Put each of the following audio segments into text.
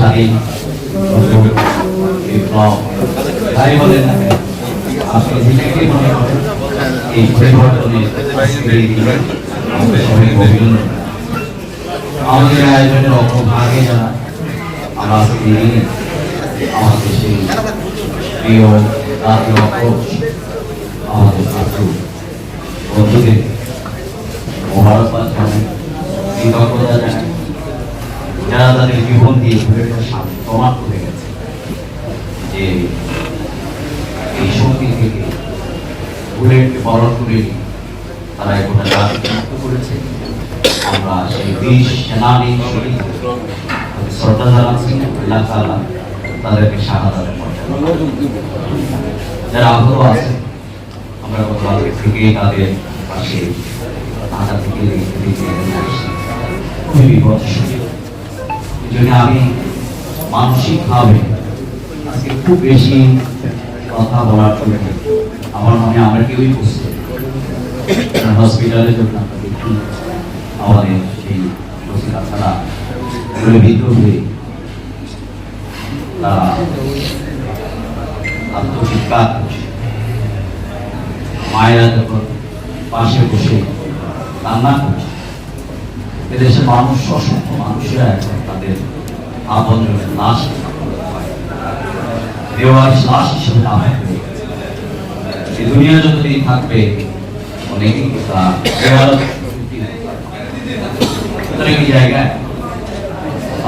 স্বাধীন বিপ্লব, তাই বলেন? আপনি যেটাকে মনে করেন, এই পরিবর্তনের আমাদের আয়োজনের অগ্রভাগে যারা, আমরা আমাদের সেই প্রিয় অগ্রজ আমাদের ছাত্র, বন্ধুদের মোবারকবাদ কৃতজ্ঞতা যারা তাদের জীবন দিয়ে সামনে প্রমাণ করে গেছে? যে এই শক্তি থেকে বুলেটকে বরণ করে তারা এখন জাতিকে মুক্ত করেছে। আমরা সেই বীর সেনানী শ্রদ্ধা জানাচ্ছি, আল্লাহ তাআলা তাদেরকে মর্যাদা যারা আহত আছে আমরা গতকাল থেকে তাদের পাশে ঢাকা থেকে খুবই বিপদ জন্য আমি মানসিকভাবে আজকে খুব বেশি কথা বলার জন্য আমার মনে আমরা কেউই বুঝতে হসপিটালে যখন আমাদের সেই রসিকা ছাড়া ভিতর হয়ে তারা মায়েরা যখন পাশে বসে কান্না করছে এদেশের মানুষ, অসংখ্য মানুষেরা এখন তাদের আপনজনের লাশ দেওয়ার লাশ হিসেবে নামে এই দুনিয়া যতদিন থাকবে, অনেকেই তা দেওয়ার সুতরাং এই জায়গায়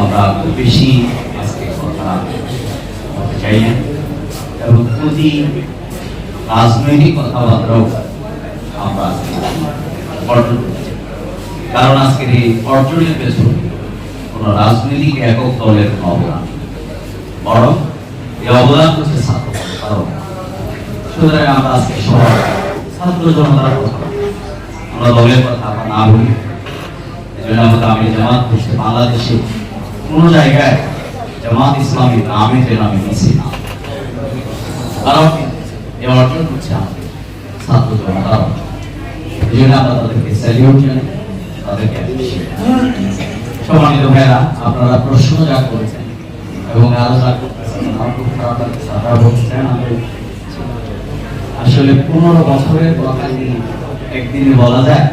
আমরা খুব বেশি আজকে কথা বলতে চাই না এবং প্রতি রাজনৈতিক কথাবার্তাও আমরা আজকে অর্জন করতে চাই। কারণ আজকের এই অর্জনের পেছনে কোন রাজনৈতিক একক দলের অবদান। বরং এই অবদান হচ্ছে ছাত্র সুতরাং আমরা আজকে সবাই ছাত্র জনতার কথা। আমরা দলের কথা আমরা না বলি এই জন্য আমরা আমি জামাত করছি, বাংলাদেশে কোনো জায়গায় জামাত ইসলামী নামে যেন আমি মিছি না কারণ এই অর্জন হচ্ছে আমাদের ছাত্র জনতার অর্জন। এই জন্য আমরা তাদেরকে স্যালিউট জানাই সম্মানিত ভাইরা আপনারা প্রশ্ন যা করেছেন এবং আরও করতেছেন আসলে পনেরো বছরের কথা একদিনে বলা যায়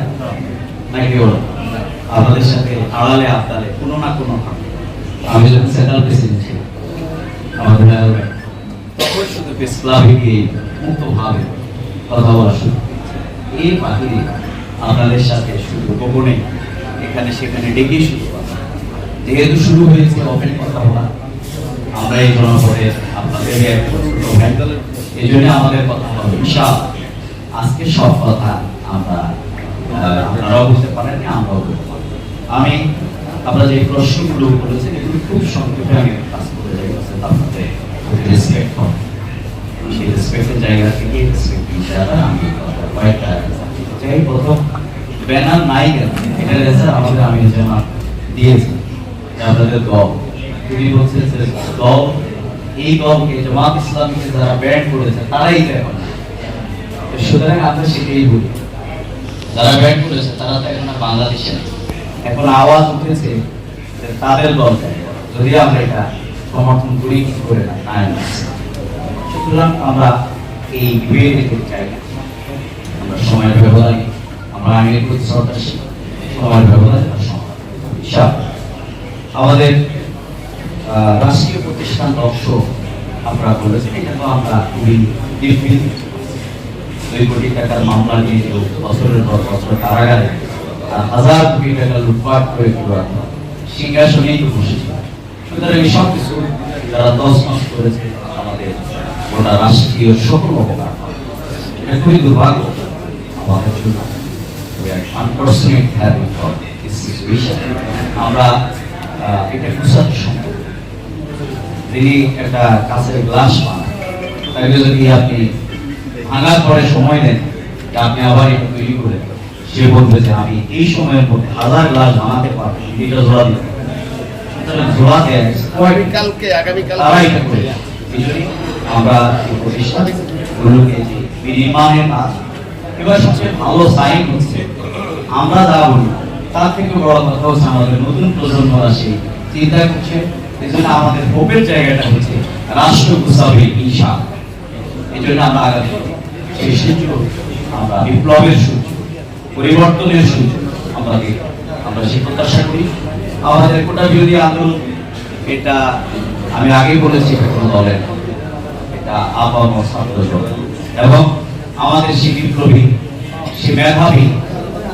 নাকি বলো আপনাদের সাথে আড়ালে আবদালে, কোনো না কোনো। আমি যখন সেন্ট্রাল প্রেসিডেন্ট ছিলাম, আমাদের শুধু প্রেস মুক্তভাবে কথা বলা শুরু। এর বাহিরে আপনাদের সাথে শুধু গোপনে এখানে, সেখানে ডেকে শুরু করা। যেহেতু শুরু হয়েছে ওপেন কথা বলা, আমরা এই জনপদে আপনাদের এই জন্য আমাদের কথা হলো বিশাল আজকে সব কথা আমরা আপনারাও বুঝতে পারেন আমরাও বুঝতে আমি আপনারা যে প্রশ্নগুলো করেছেন, এগুলো খুব সংক্ষেপে আমি কাজ করে যাই আপনাদের রেসপেক্ট সেই রেসপেক্টের জায়গা থেকে রেসপেক্ট আমি কয়েকটা চাই প্রথম ব্যানার নাই কেন? এটা স্যার আমাদের আমি যেন দিয়েছি। আপনাদের দল। তিনি বলছেন যে দল, এই দলকে জামাত ইসলামীকে যারা ব্যান্ড করেছে, তারাই তো এখন সুতরাং আমরা সেটাই বলি। যারা ব্যান্ড করেছে, তারা তো এখন বাংলাদেশে এখন আওয়াজ উঠেছে যে তাদের দল। যদি আমরা এটা সমর্থন করি, কি করে না? সুতরাং আমরা এই বিভেদ চাই। না সময়ের ব্যবধানে আমরা আইনের প্রতি শ্রদ্ধাশীল সময়ের ব্যবধানে। আমাদের রাষ্ট্রীয় প্রতিষ্ঠান ধ্বংস আপনারা বলেছেন এটা তো আমরা খুবই নির্বিল দুই কোটি টাকার মামলা নিয়ে বছরের পর বছর কারাগারে হাজার কোটি টাকা লুটপাট করে কেউ সিংহাসনেই তো বসেছে। সুতরাং এই সব কিছু যারা দশ মাস করেছে, আমাদের গোটা রাষ্ট্রীয় সকল অবদান এটা খুবই দুর্ভাগ্য। আমরা এটা তিনি একটা গ্লাস যদি আপনি ভাঙার পরে সময় নেন আপনি আবার এটা তৈরি করে সে বলবে যে আমি এই সময়ের মধ্যে হাজার গ্লাস বানাতে পারব এটা জোড়া দিতে জোড়া দেয় আগামীকালকে আগামীকাল আমরা এই প্রতিষ্ঠানগুলোকে কাজ এবার সবচেয়ে ভালো সাইন হচ্ছে, আমরা যা তার থেকে বড় কথা হচ্ছে আমাদের নতুন প্রজন্মরা সেই চিন্তা করছে, এই জন্য আমাদের হোপের জায়গাটা হচ্ছে রাষ্ট্র গুছাবে ঈশা। এই জন্য আমরা আগামী সেই সূর্য, আমরা বিপ্লবের সূর্য, পরিবর্তনের সূর্য আমরা আমরা সে প্রত্যাশা করি। আমাদের কোটা বিরোধী আন্দোলন, এটা আমি আগেই বলেছি কোনো দলের, এটা আপাম ছাত্র এবং আমাদের সে বিপ্লবী সে মেধাবী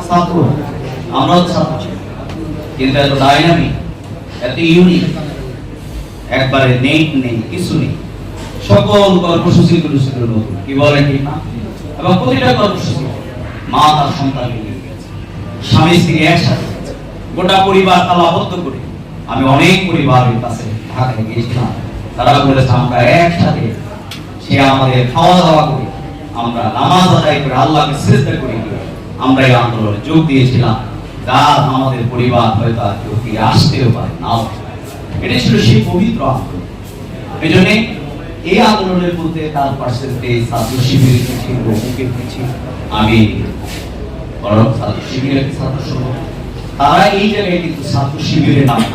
ছাত্র, আমরাও ছাত্র। কিন্তু এত ডাইনামিক এত ইউনিক একবারে নেই নেই, কিছু নেই। সকল কর্মসূচিগুলো ছিল নতুন, কি বলেন ঠিক না? এবং প্রতিটা কর্মসূচি মা তার সন্তান স্বামী, স্ত্রী একসাথে, গোটা পরিবার তালাবদ্ধ করে আমি অনেক পরিবারের কাছে ঢাকায় গিয়েছিলাম। তারা বলেছে, আমরা একসাথে সে আমাদের খাওয়া দাওয়া করে আমরা নামাজ আদায় করে আল্লাহকে শ্রদ্ধা করে। আমরা এই আন্দোলনে যোগ দিয়েছিলাম। যার আমাদের পরিবার হয়তো আর কেউ ফিরে আসতেও পারে নাও এটা ছিল সেই পবিত্র আন্দোলন। এই এই আন্দোলনের মধ্যে তার পার্সেন্টেজ ছাত্র শিবির কি ছিল বুকের কি ছিল আমি বরং ছাত্র শিবিরের ছাত্র তারা এই জায়গায় কিন্তু ছাত্র শিবিরের নামে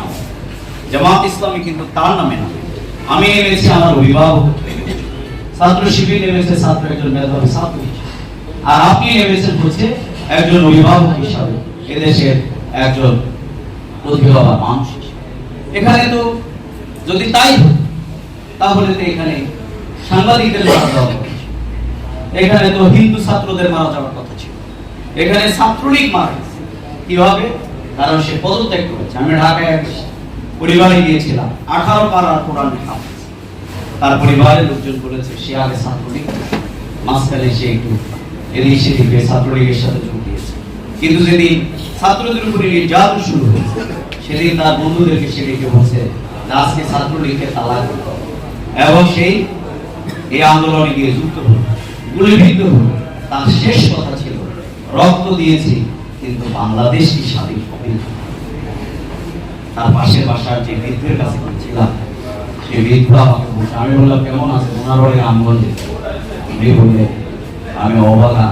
জামাত ইসলামী কিন্তু তার নামে নাম। আমি নেমেছি আমার অভিভাবক। ছাত্র শিবির নেমেছে ছাত্র একজন মেধাবী ছাত্র। আর আপনি নেমেছেন হচ্ছে একজন অভিভাবক হিসাবে এদেশের একজন প্রতিভাবান মানুষ এখানে তো যদি তাই তাহলে তো এখানে সাংবাদিকদের মারা যাওয়ার কথা। এখানে তো হিন্দু ছাত্রদের মারা যাওয়ার কথা ছিল। এখানে ছাত্রলীগ মারা গেছে। কীভাবে? কারণ সে পদত্যাগ করেছে। আমি ঢাকায় পরিবারে গিয়েছিলাম। আঠারো পাড়ার কোরআন হাফেজ তার পরিবারের লোকজন বলেছে, সে আগে ছাত্রলীগ, মাঝখানে সে একটু এদিক সেদিক ছাত্রলীগের সাথে যোগ দিয়েছে কিন্তু যেদিন ছাত্রদের উপরে নির্যাতন শুরু হয়েছে, সেদিন তার বন্ধুদেরকে সে ডেকে বলছে আজকে ছাত্রলীগকে তালাক। এবং সেই, এই আন্দোলনে গিয়ে যুক্ত হল, গুলিবিদ্ধ হল তার শেষ কথা ছিল, রক্ত দিয়েছি, কিন্তু বাংলাদেশ কি স্বাধীন হবে। তার পাশের বাসার যে বৃদ্ধের কাছে ছিলাম আমি বললাম, কেমন আছে ওনার বাড়ি রামগঞ্জে। উনি বললে আমি অবাকা,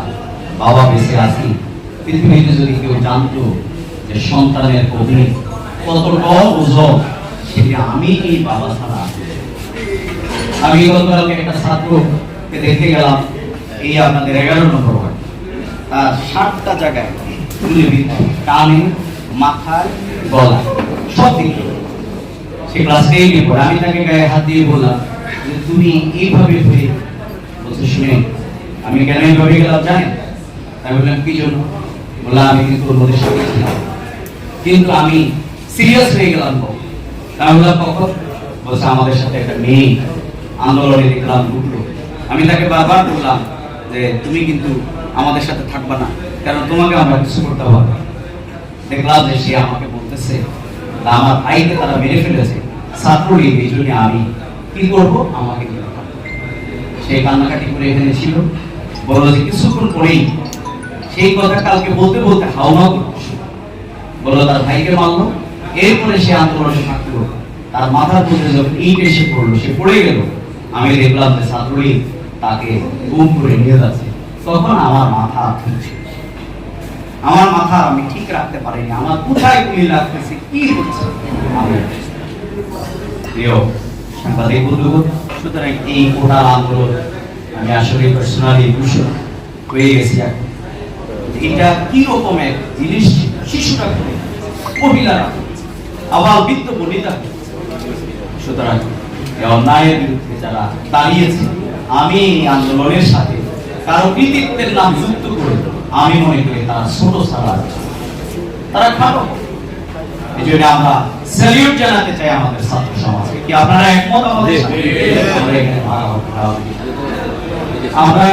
বাবা বেঁচে আছি। পৃথিবীতে যদি কেউ জানতো যে সন্তানের কবি কতটা ওজন, সেটি আমি এই বাবা ছাড়া। আমি গতকালকে একটা ছাত্রকে দেখতে গেলাম, এই আপনাদের এগারো নম্বর ওয়ার্ড। তার ষাটটা জায়গায় কানে, মাথায় গলা সব দিকে। সে ক্লাস পড়ে আমি তাকে গায়ে হাত দিয়ে বললাম যে, তুমি এইভাবে হয়ে বলছে, শুনে, আমি কেন এইভাবে গেলাম জানেন? আমি বললাম, কি জন্য? বললাম, আমি কিন্তু মধ্যে সাথে ছিলাম। কিন্তু আমি সিরিয়াস হয়ে গেলাম আমি বললাম, কখন? বলছে, আমাদের সাথে একটা মেয়ে আন্দোলনে দেখলাম ঢুকলো আমি তাকে বারবার বললাম যে, তুমি কিন্তু আমাদের সাথে থাকবা না কারণ তোমাকে আমরা কিছু করতে পারব। দেখলাম যে সে আমাকে বলতেছে "না, আমার ভাইকে তারা মেরে ফেলেছে। ছাত্রলীগ এই জন্য আমি কি করব? আমাকে নিয়ে থাকতে হবে।" সে কান্নাকাটি করে এখানে ছিল। বলল যে কিছুক্ষণ পরেই সেই কথা কালকে বলতে বলতে হাওমাও বলল তার ভাইকে মারলো। এরপরে সে আন্দোলনে থাকল। তার মাথার মধ্যে যখন ইট এসে পড়ল সে পড়ে গেল। আমি দেখলাম যে ছাত্রলীগ তাকে গুম করে নিয়ে যাচ্ছে। তখন আমার মাথা ঠিক। আমার মাথা আমি ঠিক রাখতে পারিনি, আমার কোথায় গুলি লাগতেছে, কি হচ্ছে? সাংবাদিক বন্ধুগণ, সুতরাং এই আন্দোলন, আমি আসলে পার্সোনালি দূষণ হয়ে গেছি এটা কি রকম এক জিনিস? শিশুরা করে মহিলারা আবার বৃদ্ধ বনিতা। সুতরাং অন্যায়ের বিরুদ্ধে যারা দাঁড়িয়েছে, আমি আন্দোলনের সাথে কারও কৃতিত্বের নাম যুক্ত করে আমি মনে করি তারা ছোট না। তারা খাটো। এই জন্য আমরা স্যালিউট জানাতে চাই আমাদের ছাত্র সমাজকে। কি আপনারা একমত আমাদের আমরা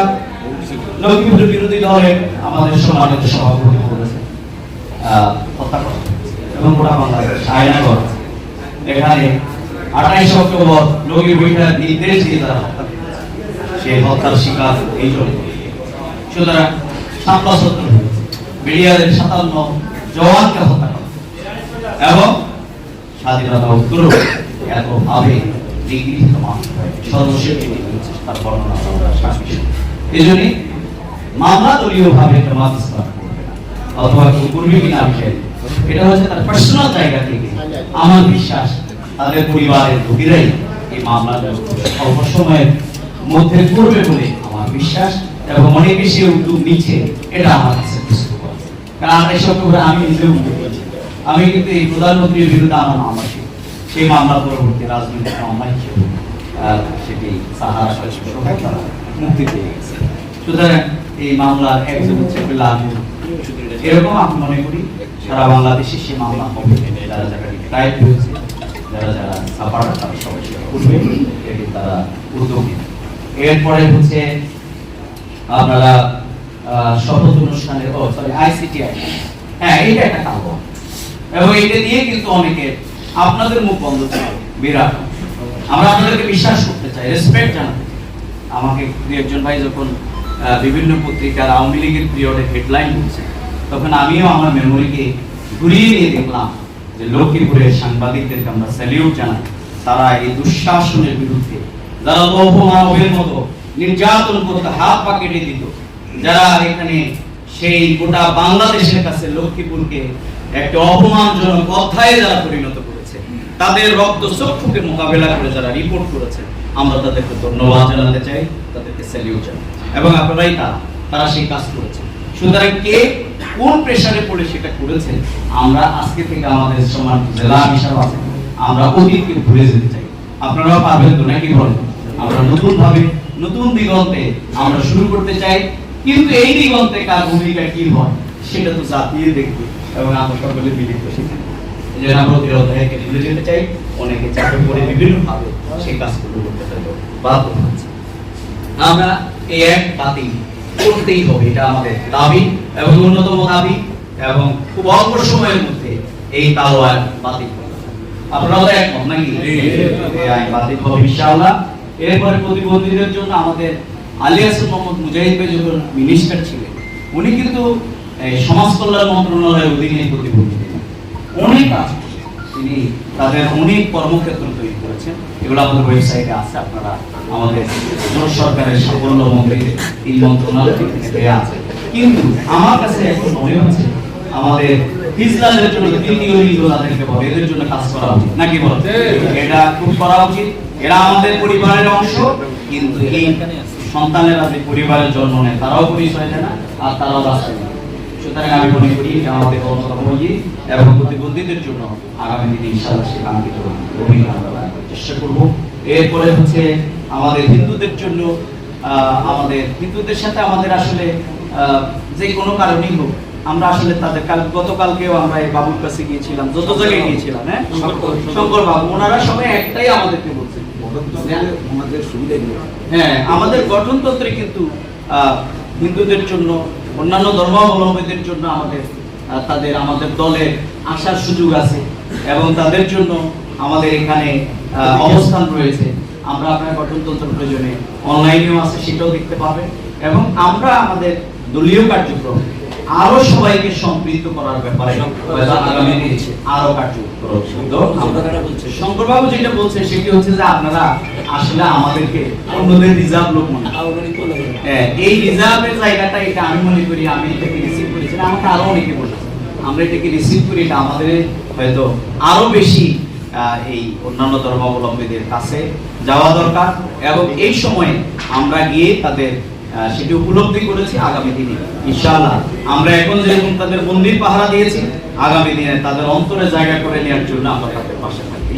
লক্ষ্মীপুর বিরোধী দলের আমাদের সম্মানিত সভাপতি। এবং গোটা বাংলাদেশ আয়নাগর এখানে আঠাইশ অক্টোবর লগির বইটার নির্দেশ দিয়ে তারা। সেই হত্যার শিকার এই জন্য সুতরাং সত্তর বিডিআরের সাতান্ন, জওয়ানকে হত্যা করা। এবং স্বাধীনতা উত্তর এত ভাবে নিগৃহীত সর্বশেষ তার বর্ণনা এই জন্যই মামলা দলীয় ভাবে জামাত ইসলাম অথবা করবে কিনা বিষয় এটা হচ্ছে তার পার্সোনাল জায়গা থেকে আমার বিশ্বাস। তাদের পরিবারের রোগীরাই এই মামলার অল্প সময়ের মধ্যে করবে বলে আমার বিশ্বাস। এবং অনেক বেশি উদ্যোগ নিচ্ছে, এটা আমার কাছে কারণ এসব করে আমি নিজে উদ্যোগ করছি আমি কিন্তু এই প্রধানমন্ত্রীর বিরুদ্ধে আমার মামলা সেই মামলা পরবর্তী রাজনৈতিক মামলা হিসেবে সেটি মুক্তি পেয়ে গেছে। সুতরাং এই মামলার একজন হচ্ছে এরকম আমি মনে করি, সারা বাংলাদেশে সে মামলা হবে। যারা যারা রিটায়ার হয়েছে যারা যারা তারা সবাই করবে। তারা। এরপরে হচ্ছে আপনারা শপথ অনুষ্ঠানের, ও সরি আইসিটিআই হ্যাঁ এইটা একটা কালো এবং এটা দিয়ে কিন্তু অনেকে আপনাদের মুখ বন্ধ ছিল বিরাট। আমরা আপনাদেরকে বিশ্বাস করতে চাই রেসপেক্ট জানাতে আমাকে দু একজন ভাই যখন বিভিন্ন পত্রিকার আওয়ামী লীগের পিরিয়ডে হেডলাইন হচ্ছে তখন আমিও আমার মেমোরিকে ঘুরিয়ে নিয়ে দেখলাম যে লক্ষ্মীপুরের সাংবাদিকদেরকে আমরা স্যালিউট জানাই। তারা এই দুঃশাসনের বিরুদ্ধে, যারা লৌহ মানবের মতো নির্যাতন করতে হাত পা কেটে দিত। যারা এখানে সেই গোটা বাংলাদেশের কাছে লক্ষ্মীপুরকে একটা অপমানজনক অধ্যায়ে যারা পরিণত করেছে। তাদের রক্ত চক্ষুকে মোকাবেলা করে যারা রিপোর্ট করেছে, আমরা তাদেরকে ধন্যবাদ জানাতে চাই, তাদেরকে স্যালিউট জানাই এবং আপনারাই তারা তারা সেই কাজ করেছে। সুতরাং কে কোন প্রেশারে পড়ে সেটা করেছে, আমরা আজকে থেকে আমাদের সমান জেলা হিসাব আছে। আমরা অতীতকে ভুলে যেতে চাই। আপনারাও পারবেন তো নাকি বলেন? আমরা নতুন ভাবে নতুন দিগন্তে আমরা শুরু করতে চাই কিন্তু এই দিগন্তে কার ভূমিকা কি হয় সেটা তো জাতিয়ে দেখবে এবং আমরা সকলে মিলিত জন্য আমরা অতির অধ্যায়কে নিয়ে যেতে চাই অনেকে চাপে পড়ে বিভিন্ন ভাবে সেই কাজগুলো করতে চাই বাধ্য হচ্ছে। আমরা এই এক বাতিল করতেই হবে এটা আমাদের দাবি এবং অন্যতম দাবি এবং খুব অল্প সময়ের মধ্যে এই তালোয়ার বাতিল করতে হবে। আপনারা তো একমত নাকি? এই আইন বাতিল হবে ইনশাআল্লাহ। এরপরে প্রতিবন্ধীদের জন্য আমাদের আলিয়াস মোহাম্মদ মুজাহিদ ভাই যখন মিনিস্টার ছিলেন উনি কিন্তু সমাজ কল্যাণ মন্ত্রণালয়ের অধীনে প্রতিবন্ধী অনেক কাজ করেছেন। তিনি তাদের অনেক কর্মক্ষেত্র তৈরি করেছেন। এগুলো আমাদের ওয়েবসাইটে আছে আপনারা আমাদের সরকারের সাফল্য মন্ত্রী এই মন্ত্রণালয় থেকে আছে। কিন্তু আমার কাছে এখন মনে হচ্ছে আমাদের ইসলামের জন্য তৃতীয় তাদেরকে বলে এদের জন্য কাজ করা উচিত। নাকি বল এটা খুব করা উচিত। এরা আমাদের পরিবারের অংশ কিন্তু এই সন্তানেরা যে পরিবারের জন্ম নেয় তারাও না? আর তারাও রাস্তায়। সুতরাং আমি মনে করি আমাদের ইয়ে এবং প্রতিবন্ধীদের জন্য আগামী দিনে ইনশাআল্লাহ সে কাঙ্ক্ষিত করার চেষ্টা করব। এরপরে হচ্ছে আমাদের হিন্দুদের জন্য আহ, আমাদের হিন্দুদের সাথে আমাদের আসলে আহ, যে কোনো কারণেই হোক আমরা আসলে তাদের কাল গতকালকেও আমরা এই বাবুর কাছে গিয়েছিলাম যত জায়গায় গিয়েছিলাম হ্যাঁ? শঙ্কর বাবু। ওনারা সবাই একটাই আমাদেরকে হ্যাঁ আমাদের গঠনতন্ত্রে কিন্তু হিন্দুদের জন্য, অন্যান্য ধর্মাবলম্বীদের জন্য আমাদের তাদের, আমাদের দলে আসার সুযোগ আছে এবং তাদের জন্য আমাদের এখানে অবস্থান রয়েছে। আমরা আপনার গঠনতন্ত্র প্রয়োজনে অনলাইনেও আছে, সেটাও দেখতে পাবেন। এবং আমরা আমাদের দলীয় কার্যক্রম আরও সবাইকে সম্পৃক্ত করার ব্যাপারে আরও কার্যক্রম আমরা যেটা বলছে সেটি হচ্ছে যে আপনারা আসলে আমাদেরকে অন্যদের রিজার্ভ লোক মনে হ্যাঁ, এই রিজার্ভের জায়গাটা এটা আমি মনে করি আমি এটাকে রিসিভ করেছি। আমাকে আরও অনেকে বলেছে আমরা এটাকে রিসিভ করি এটা আমাদের হয়তো আরও বেশি এই অন্যান্য ধর্মাবলম্বীদের কাছে যাওয়া দরকার। এবং এই সময়ে আমরা গিয়ে তাদের সেটি উপলব্ধি করেছি আগামী দিনে। ইনশাআল্লাহ, আমরা এখন যেরকম তাদের মন্দির পাহারা দিয়েছি, আগামী দিনে তাদের অন্তরে জায়গা করে নেওয়ার জন্য আমরা তাদের পাশে থাকি